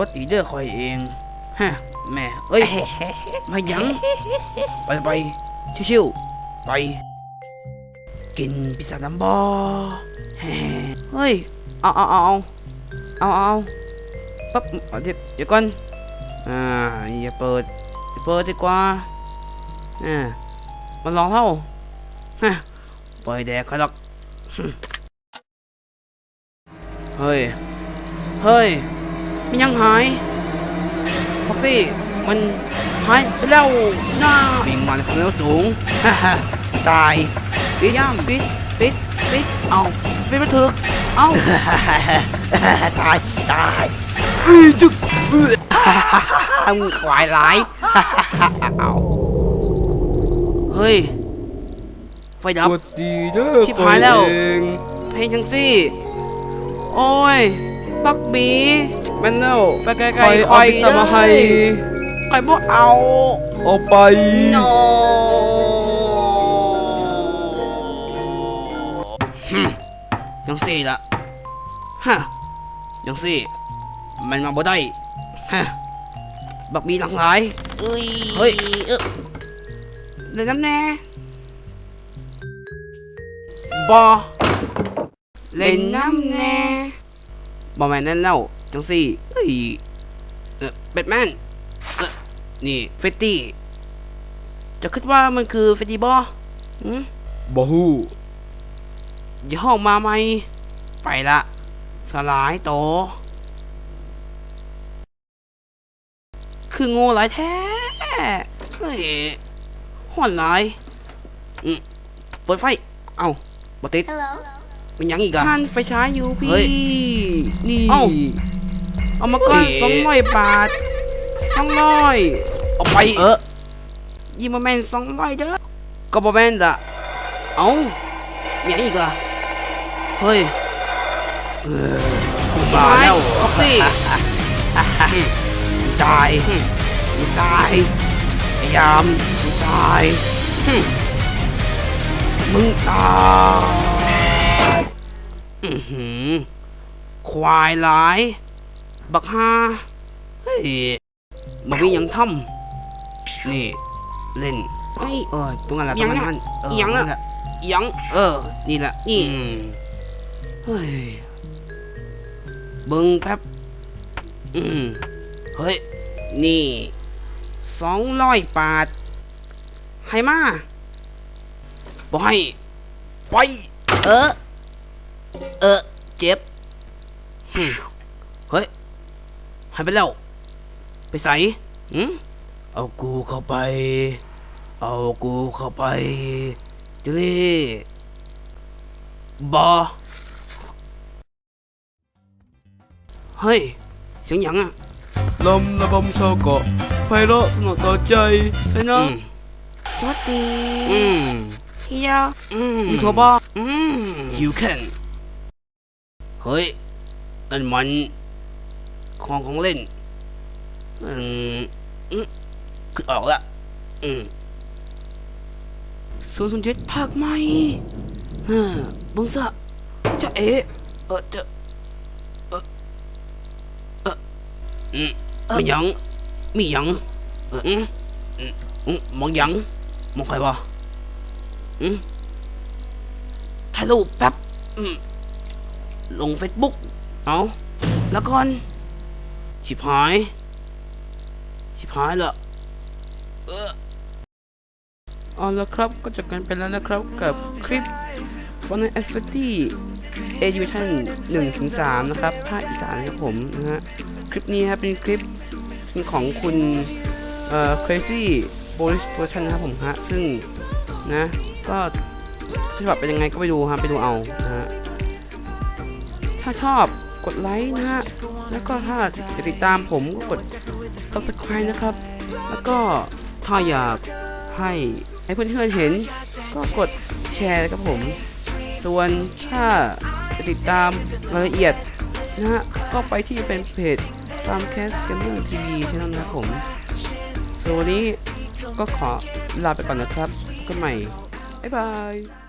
วัสดีเด้อคอยเองฮะแม่เอ้ยมาหยัง ไปไปชิวๆไป กินพิซซ่าน้ำบอแฮ่เฮ้ยเอาเอาเอาเอาเอาเอาปั๊บเอาเดี๋ยวเดี๋ยวก่อนอ่าอย่าเปิดอย่าเปิดดีกว่าอ่ามันลองเท่าฮะปล่อยแดกเขาหรอกหึเฮ้ย เฮ้ย มันยังหายพ็อกซี่ มันหายไปแล้วน้าวิ่งมาในความเร็วสูงฮ่าฮ่าตายปิดย่ามปิดปิดปิดเอาปิดมาถึกเอาตายตายอื้อจุกอื้อมึงควายร้ายเอาเฮ้ย ไฟดับสวัสดีเด้อชิบหายแล้วเองเพลงจังซี่ โอ้ยปักบีแม่นแล้วไปไกลๆคอยเอาพิซซ่ามาให้ใครบ่เอา เอาไปโนฮึมจังซี่ละฮะจังซี่ มันมาบ่ได้ฮะบักบีหลังหลายเฮ้ยเฮ้ยเอ้อเดี๋ยวน้ำแน่บอเล่นน้ำแน่บอแมนนั่นแล้ว จังซี่เฮ้ยเออแบทแมนเออนี่เฟตตี้จะคิดว่ามันคือเฟตตี้บอหืมบ่ฮู้อย่าห้องมาไหม ไปละสลายโต คือโง่หลายแท้เฮ้ยห่อนหลายอืมเปิดไฟ เอ้าบติด Hello. มันยังอีกอะท่านไฟฉายอยู่พี่ เฮ้ย นี่ เอ้า เอามาก่อนเฮ้ยสองร้อยบาทสองร้อยเอาไปเออยิงมาแมนสองร้อยเด้อก็บอแมนดะเอ้ามีอะไรอีกล่ะเฮ้ยเออกูมาแล้วฟ็อกซี่มึงตายมึงตายพยายามมึงตายหึมึงตายอือหือควายหลาย บักฮาเฮ้ยบักมีหยังทำนี่ เล่นเฮ้ยเออตรงนั้นแหละตรงนั้นมันเอออิหยังอะนั่นแหละอิหยังเออ นี่แหละนี่อืมเฮ้ยเบิ้งแป๊บอืมเฮ้ย นี่สองร้อยบาทให้มาบอกให้ไปเออ เออ เจ็บหึเฮ้ย หายไปแล้ว ไปใส่หืมเอากูเข้าไป เอากูเข้าไปจุลี่บอเฮ้ย เสียงหยังอะลำระบำชาวเกาะไพเราะสนอต่อใจใช่อืนะมสวัสดีอืมเฮียอืมมึงโทรบออืม you can เฮ้ยนั่นมัน ของของเล่นอืมอืมคือออกละ อืมศูนย์ศูนย์เจ็ดภาคใหม่เฮ้อเบังซะจะเอะเออจะเออเอออืมมีหยังมีหยังเอออืมอืมอืมมองหยังมองใครวะอืมถ่ายรูปแป๊บอืมลงเฟซบุ๊กเอาแล้วก่อน ชิบหาย ชิบหายละเออเอาละครับก็จบกันไปแล้วนะครับกับคลิป f o n a f f i t y a d i v i s i o n 1ถึง3นะครับภาคอีสานนะครับผมนะฮะคลิปนี้ครับเป็นคลิปของคุณเอ่อ crazy bonus version นะครับผมฮะซึ่งนะก็ฉบับเป็นยังไงก็ไปดูฮะไปดูเอานะฮะถ้าชอบกดไลค์นะฮะ แล้วก็ถ้าจะติดตามผมก็กด subscribe นะครับ แล้วก็ถ้าอยากให้ให้เพื่อนๆเห็น ก็กดแชร์นะครับผม ส่วนถ้าจะติดตามรายละเอียดนะฮะก็ไปที่เป็นเพจตามแคสเกมเมอร์ทีวีช่องนะครับผมส่วนวันนี้ก็ขอลาไปก่อนนะครับพบกันใหม่ บ๊ายบาย